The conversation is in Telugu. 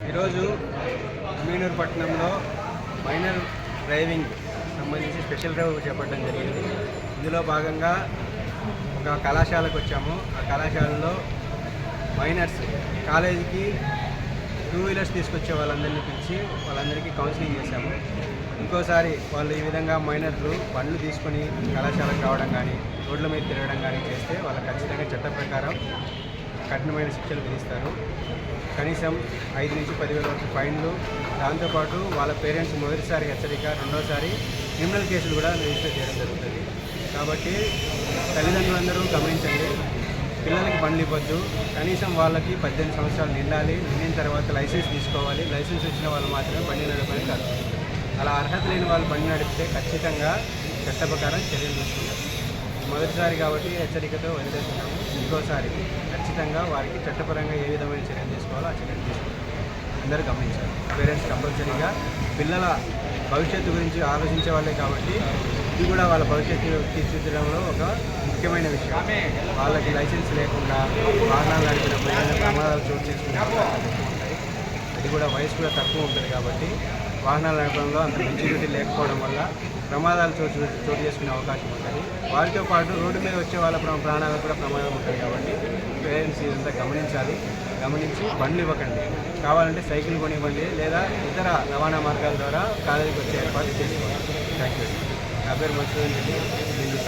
ఈరోజు అమీనూరు పట్టణంలో మైనర్ డ్రైవింగ్ సంబంధించి స్పెషల్ డ్రైవ్ చేపట్టడం జరిగింది. ఇందులో భాగంగా ఒక కళాశాలకు వచ్చాము. ఆ కళాశాలలో మైనర్స్ కాలేజీకి టూ వీలర్స్ తీసుకొచ్చే వాళ్ళందరినీ పిలిచి వాళ్ళందరికీ కౌన్సిలింగ్ చేశాము. ఇంకోసారి వాళ్ళు ఈ విధంగా మైనర్లు బండ్లు తీసుకొని కళాశాలకు రావడం కానీ రోడ్ల మీద తిరగడం కానీ చేస్తే వాళ్ళకి ఖచ్చితంగా చట్ట ప్రకారం కఠినమైన శిక్షలు విధిస్తారు. కనీసం ఐదు నుంచి పదివేల వరకు ఫైన్లు. దాంతోపాటు వాళ్ళ పేరెంట్స్ మొదటిసారి హెచ్చరిక రెండోసారి క్రిమినల్ కేసులు కూడా రిజిస్టర్ చేయడం జరుగుతుంది. కాబట్టి తల్లిదండ్రులందరూ గమనించండి. పిల్లలకి బండ్లు ఇవ్వద్దు. కనీసం వాళ్ళకి పద్దెనిమిది సంవత్సరాలు నిండాలి. నిండిన తర్వాత లైసెన్స్ తీసుకోవాలి. లైసెన్స్ వచ్చిన వాళ్ళు మాత్రమే బండి నడపని కాదు అలా అర్హత లేని వాళ్ళు బండి నడిపితే ఖచ్చితంగా చట్ట ప్రకారం చర్యలు తీసుకుంటారు. మొదటిసారి కాబట్టి హెచ్చరికతో వదిలేస్తున్నాము. ఇంకోసారి ఖచ్చితంగా వారికి చట్టపరంగా ఏ విధమైన చర్యలు తీసుకోవాలో ఆ చర్యలు తీసుకోవాలి అందరూ గమనించాలి. పేరెంట్స్ కంపల్సరీగా పిల్లల భవిష్యత్తు గురించి ఆలోచించే వాళ్ళే కాబట్టి ఇది కూడా వాళ్ళ భవిష్యత్తు తీర్చిదిద్దడంలో ఒక ముఖ్యమైన విషయం. వాళ్ళకి లైసెన్స్ లేకుండా వాహనాలు నడిపినప్పుడు ఏదైనా ప్రమాదాలు చోటు చేసుకునే ఉంటాయి అది కూడా వయసు కూడా తక్కువ ఉంటుంది కాబట్టి వాహనాలు నడపడంలో అంత మెచ్యూరిటీ లేకపోవడం వల్ల ప్రమాదాలు చోటు చోటు చేసుకునే అవకాశం ఉంటుంది. వారితో పాటు రోడ్డు మీద వచ్చే వాళ్ళ ప్రాణాలకు కూడా ప్రమాదం ఉంటుంది కాబట్టి పేరెంట్స్ ఇదంతా గమనించాలి. గమనించి బండ్లు ఇవ్వకండి. కావాలంటే సైకిల్ కొనివ్వండి లేదా ఇతర రవాణా మార్గాల ద్వారా కాలేజీకి వచ్చే ఏర్పాటు చేసుకోవాలి. Thank you. నా పేరు మసూదన్ రెడ్డి. బిందు